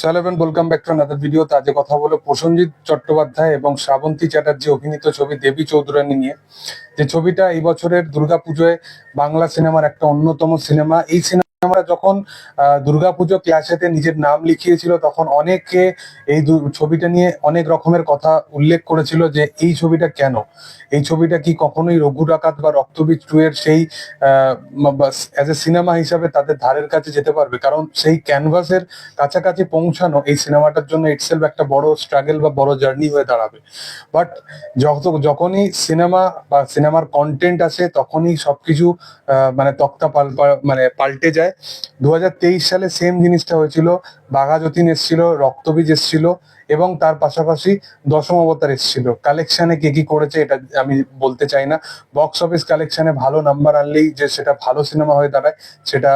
সালেভেন welcome back to another video তাতে কথা বলো প্রসেনজিৎ চট্টোপাধ্যায় এবং শ্রাবন্তী চ্যাটার্জি অভিনীত ছবি দেবী চৌধুরানী নিয়ে। যে ছবিটা এই বছরের দুর্গাপুজোয় বাংলা সিনেমার একটা অন্যতম সিনেমা। এই সিনেমাটা যখন দুর্গাপুজো ক্লাসেতে নিজের নাম লিখিয়েছিল, তখন অনেকে এই ছবিটা নিয়ে অনেক রকমের কথা উল্লেখ করেছিল যে এই ছবিটা কেন? এই ছবিটা কি কখনোই রঘু ডাকাত বা রক্তবীজ টু এর সেই অ্যাজ এ সিনেমা হিসাবে তাদের ধারের কাছে যেতে পারবে? কারণ সেই ক্যানভাসের কাছাকাছি পৌঁছানো এই সিনেমাটার জন্য ইটসেলফ একটা বড় স্ট্রাগল বা বড় জার্নি হয়ে দাঁড়াবে। বাট যত, যখনই সিনেমা বা সিনেমার কন্টেন্ট আসে, তখনই সবকিছু মানে তক্তা পাল মানে পাল্টে যায়। দু হাজার তেইশ সালে সেম জিনিসটা হয়েছিল, বাঘা যতীন এসছিল, রক্তবীজ এসছিল এবং তার পাশাপাশি দশম অবতার এসছিল। কালেকশনে কে কি করেছে এটা আমি বলতে চাই না। বক্স অফিস কালেকশনে ভালো নাম্বার আনলেই যে সেটা ভালো সিনেমা হয়ে দাঁড়ায়, সেটা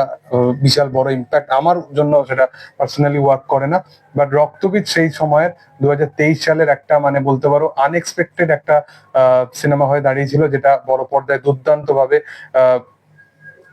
বিশাল বড় ইম্প্যাক্ট আমার জন্য সেটা পার্সোনালি ওয়ার্ক করে না। বাট রক্তবীজ সেই সময়ের দু হাজার তেইশ সালের একটা মানে বলতে পারো আনএক্সপেক্টেড একটা সিনেমা হয়ে দাঁড়িয়েছিল, যেটা বড় পর্দায় দুর্দান্ত ভাবে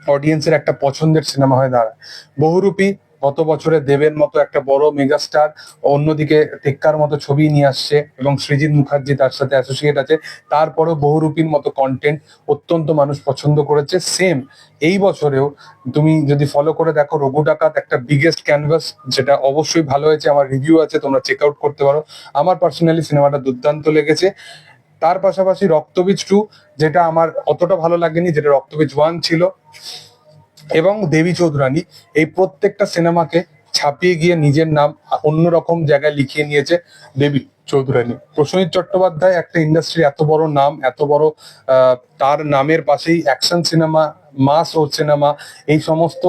অডিয়েন্সের একটা পছন্দের সিনেমা হয়ে দাঁড়ায়। বহুরূপী গত বছরে দেবের মতো একটা বড় মেগাস্টার অন্যদিকে টেক্কার মতো ছবি নিয়ে আসছে এবং সৃজিত মুখার্জি তার সাথে অ্যাসোসিয়েট আছে। তারপরেও বহুরূপীর মতো কন্টেন্ট অত্যন্ত মানুষ পছন্দ করেছে। সেম এই বছরেও তুমি যদি ফলো করে দেখো, রঘু ডাকাত একটা বিগেস্ট ক্যানভাস যেটা অবশ্যই ভালো হয়েছে। আমার রিভিউ আছে, তোমরা চেক আউট করতে পারো। আমার পার্সোনালি সিনেমাটা দুর্দান্ত লেগেছে। তার পাশাপাশি রক্তবীজ টু যেটা আমার অতটা ভালো লাগেনি, যেটা রক্তবীজ ওয়ান ছিল, এবং দেবী চৌধুরানী, এই প্রত্যেকটা সিনেমাকে ছাপিয়ে গিয়ে নিজের নাম অন্যরকম জায়গায় লিখিয়ে নিয়েছে দেবী চৌধুরানী। প্রসেনজিৎ চট্টোপাধ্যায় একটা ইন্ডাস্ট্রি এত বড় নাম, এত বড় তার নামের পাশেই অ্যাকশন সিনেমা মাস ও সিনেমা এই সমস্ত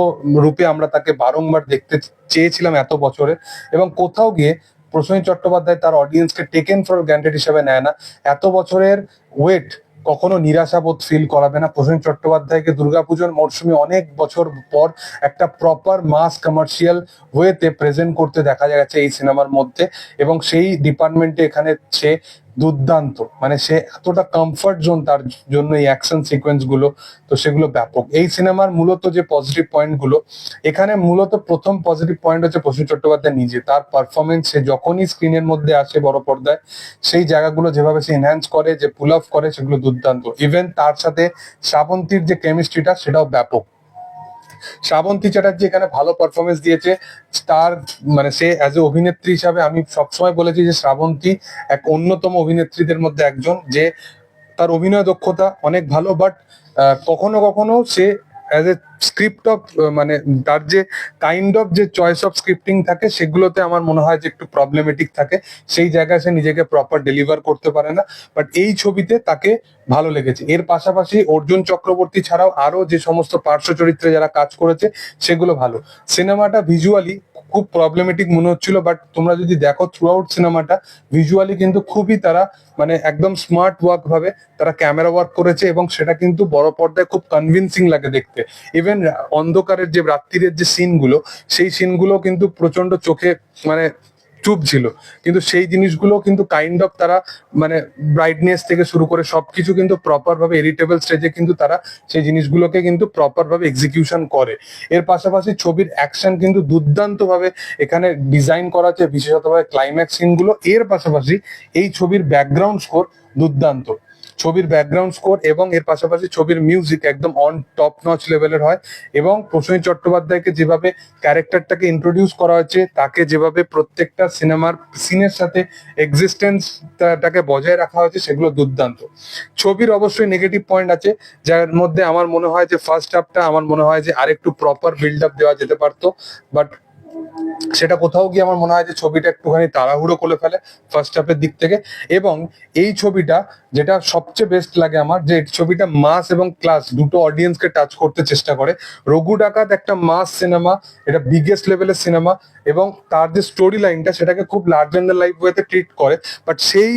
রূপে আমরা তাকে বারংবার দেখতে চেয়েছিলাম এত বছরে। এবং কোথাও গিয়ে প্রসেনজিৎ চট্টোপাধ্যায় তার অডিয়েন্সকে টেকেন ফর গ্যান্টেড হিসেবে নেয় না। এত বছরের ওয়েট কখনো নিরাশাবোধ ফিল করাবে না। প্রসেন চট্টোপাধ্যায়কে দুর্গাপুজোর মরশুমে অনেক বছর পর একটা প্রপার মাস কমার্শিয়াল ওয়েতে প্রেজেন্ট করতে দেখা যাচ্ছে এই সিনেমার মধ্যে এবং সেই ডিপার্টমেন্টে এখানে সে দুর্দান্ত। মানে সে এতটা কমফর্ট জোন তার জন্য এই অ্যাকশন সিকোয়েন্সগুলো, তো সেগুলো ব্যাপক। এই সিনেমার মূলত যে পজিটিভ পয়েন্টগুলো, এখানে মূলত প্রথম পজিটিভ পয়েন্ট হচ্ছে প্রসেন চট্টোপাধ্যায় নিজে। তার পারফরমেন্স সে যখনই স্ক্রিনের মধ্যে আসে বড় পর্দায়, সেই জায়গাগুলো যেভাবে সে এনহ্যান্স করে, যে পুল অফ করে, সেগুলো দুর্দান্ত। ইভেন তার সাথে শ্রাবন্তীর যে কেমিস্ট্রিটা সেটাও ব্যাপক। শ্রাবন্তী চ্যাটার্জি এখানে ভালো পারফরমেন্স দিয়েছে। তার মানে সে অ্যাজ এ অভিনেত্রী হিসাবে আমি সবসময় বলেছি যে শ্রাবন্তী এক অন্যতম অভিনেত্রীদের মধ্যে একজন যে তার অভিনয় দক্ষতা অনেক ভালো বাট কখনো কখনো সে অ্যাজ এ স্ক্রিপ্ট অফ মানে তার যে কাইন্ড অফ যে চয়েস অফ স্ক্রিপ্টিং থাকে, সেগুলোতে আমার মনে হয় যে একটু প্রবলেমেটিক থাকে। সেই জায়গায় সে নিজেকে প্রপার ডেলিভার করতে পারে না। বাট এই ছবিতে তাকে ভালো লেগেছে। এর পাশাপাশি অর্জুন চক্রবর্তী ছাড়াও আরও যে সমস্ত পার্শ্ব চরিত্রে যারা কাজ করেছে, সেগুলো ভালো। সিনেমাটা ভিজুয়ালি খুব প্রবলেমেটিক মনে হচ্ছিল বাট তোমরা যদি দেখো থ্রু আউট সিনেমাটা ভিজুয়ালি কিন্তু খুবই তারা মানে একদম স্মার্ট ওয়ার্ক ভাবে তারা ক্যামেরা ওয়ার্ক করেছে এবং সেটা কিন্তু বড় পর্দায় খুব কনভিনসিং লাগে দেখতে। ইভেন অন্ধকারের যে রাত্রিরের যে সিনগুলো সেই সিনগুলো কিন্তু প্রচণ্ড চোখে মানে চুপ ছিল। কিন্তু সেই জিনিসগুলো কিন্তু কাইন্ড অফ তারা মানে ব্রাইটনেস থেকে শুরু করে সবকিছু কিন্তু প্রপার ভাবে এডিটেবল স্টেজে কিন্তু তারা সেই জিনিসগুলোকে কিন্তু প্রপার ভাবে এক্সিকিউশন করে। এর পাশাপাশি ছবির অ্যাকশন কিন্তু দুর্দান্ত ভাবে এখানে ডিজাইন করা আছে, বিশেষতভাবে ক্লাইম্যাক্স সিনগুলো এর পাশাপাশি এই ছবির ব্যাকগ্রাউন্ড স্কোর দুর্দান্ত। ছবির ব্যাকগ্রাউন্ড স্কোর এবং এর পাশাপাশি ছবির মিউজিক একদম অন টপ নচ লেভেলের হয় এবং প্রসেনজিৎ চট্টোপাধ্যায়কে যেভাবে ক্যারেক্টারটাকে ইন্ট্রোডিউস করা হয়েছে, তাকে যেভাবে প্রত্যেকটা সিনেমার সিনের সাথে এক্সিস্টেন্সটাকে বজায় রাখা হয়েছে, সেগুলো দুর্দান্ত। ছবির অবশ্যই নেগেটিভ পয়েন্ট আছে, যার মধ্যে আমার মনে হয় যে ফার্স্ট হাফটা আমার মনে হয় যে আরেকটু প্রপার বিল্ড আপ দেওয়া যেতে পারতো বাট সেটা কোথাও গিয়ে আমার মনে হয় যে ছবিটা একটুখানি তাড়াহুড়ো করে ফেলে ফার্স্ট হাফের দিক থেকে। এবং এই ছবিটা যেটা সবচেয়ে বেস্ট লাগে আমার, যে ছবিটা মাস এবং ক্লাস দুটো অডিয়েন্সকে টাচ করতে চেষ্টা করে। রঘু ডাকাত একটা মাস সিনেমা এটা বিগেস্ট লেভেলের সিনেমা এবং তার যে স্টোরি লাইনটা সেটাকে খুব লার্জ অ্যান্ড লাইফ ওয়েতে ট্রিট করে। বাট সেই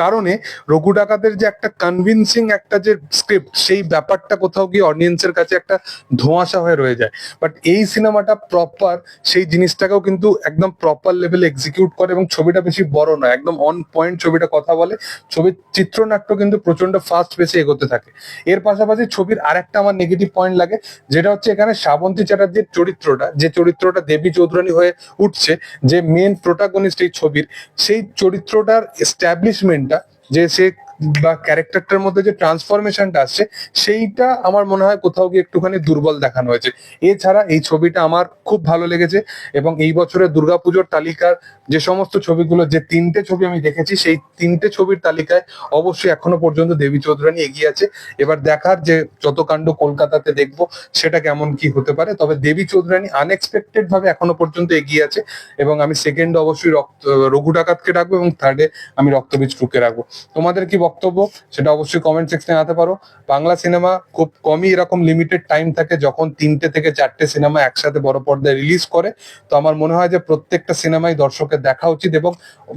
কারণে রঘু ডাকাতের যে একটা কনভিনসিং একটা যে স্ক্রিপ্ট সেই ব্যাপারটা কোথাও গিয়ে অডিয়েন্সের কাছে একটা ধোঁয়াশা হয়ে রয়ে যায়। বাট এই সিনেমাটা প্রপার সেই জিনিসটাকেও কিন্তু একদম প্রপার লেভেলে এক্সিকিউট করে এবং ছবিটা বেশি বড় নয়, একদম অন পয়েন্ট ছবিটা কথা বলে। ছবির চিত্রনাট্য কিন্তু প্রচণ্ড ফাস্ট বেশি এগোতে থাকে। এর পাশাপাশি ছবির আরেকটা আমার নেগেটিভ পয়েন্ট লাগে, যেটা হচ্ছে এখানে শ্রাবন্তী চ্যাটার্জির চরিত্রটা, যে চরিত্রটা দেবী চৌধুরানী হয়ে উঠছে, যে মেন প্রোটাগনিস্ট এই ছবির, সেই চরিত্রটার এস্টাবলিশমেন্টটা যে সে বা ক্যারেক্টারটার মধ্যে যে ট্রান্সফরমেশনটা আসছে সেইটা আমার মনে হয় কোথাও গিয়ে একটুখানি দুর্বল দেখানো হয়েছে। এছাড়া এই ছবিটা আমার খুব ভালো লেগেছে এবং এই বছরের দুর্গাপুজোর তালিকার যে সমস্ত ছবিগুলো, যে তিনটে ছবি আমি দেখেছি, সেই তিনটে ছবির তালিকায় অবশ্যই এখনও পর্যন্ত দেবী চৌধুরানী এগিয়ে আছে। এবার দেখার যে যত কাণ্ড কলকাতাতে দেখব, সেটা কেমন কি হতে পারে। তবে দেবী চৌধুরানী আনএক্সপেক্টেড ভাবে এখনও পর্যন্ত এগিয়ে আছে এবং আমি সেকেন্ড অবশ্যই রক্ত, রঘু ডাকাতকে রাখব এবং থার্ডে আমি রক্তবীজ টুকে রাখব। তোমাদের কি বক্তব্য, সেটা অবশ্যই কমেন্ট সেকশনে জানাতে পারো। বাংলা সিনেমা খুব কমই এরকম লিমিটেড টাইম থাকে যখন তিনটে থেকে চারটে সিনেমা একসাথে বড় পর্দায় রিলিজ করে। তো আমার মনে হয় যে প্রত্যেকটা সিনেমাই দর্শকের দেখা উচিত এবং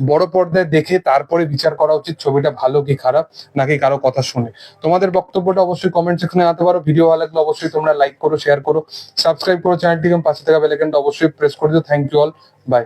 বড় পর্দায় দেখে তারপরে বিচার করা উচিত ছবিটা ভালো কি খারাপ, নাকি কারও কথা শুনে। তোমাদের বক্তব্যটা অবশ্যই কমেন্ট সেকশনে জানাতে পারো। ভিডিও ভালো লাগলে অবশ্যই তোমরা লাইক করো শেয়ার করো সাবস্ক্রাইব করো চ্যানেলটিকে এবং পাশে থাকা বেলাইকনটা অবশ্যই প্রেস করে দিও। Thank you all by